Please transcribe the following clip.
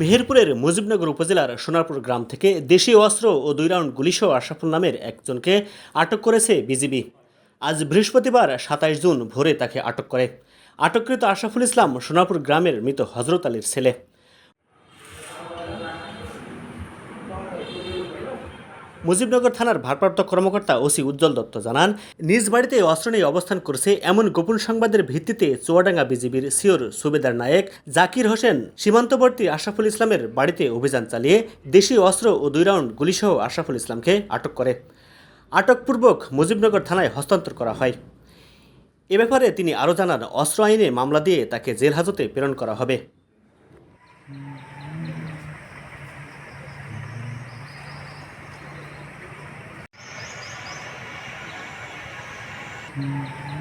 মেহেরপুরের মুজিবনগর উপজেলার সোনারপুর গ্রাম থেকে দেশীয় অস্ত্র ও দুই রাউন্ড গুলিসহ আশরাফুল নামের একজনকে আটক করেছে বিজিবি। আজ বৃহস্পতিবার সাতাইশ জুন ভোরে তাকে আটক করে। আটককৃত আশরাফুল ইসলাম সোনারপুর গ্রামের মৃত হজরত আলীর ছেলে। মুজিবনগর থানার ভারপ্রাপ্ত কর্মকর্তা ওসি উজ্জ্বল দত্ত জানান, নিজ বাড়িতে অস্ত্র নিয়ে অবস্থান করছে এমন গোপন সংবাদের ভিত্তিতে চুয়াডাঙ্গা বিজিবির সিওর সুবেদার নায়েক, জাকির হোসেন, সীমান্তবর্তী আশরাফুল ইসলামের বাড়িতে অভিযান চালিয়ে দেশীয় অস্ত্র ও দুই রাউন্ড গুলিসহ আশরাফুল ইসলামকে আটক করে। আটকপূর্বক মুজিবনগর থানায় হস্তান্তর করা হয়। এ ব্যাপারে তিনি আরও জানান, অস্ত্র আইনে মামলা দিয়ে তাকে জেল হাজতে প্রেরণ করা হবে। 嗯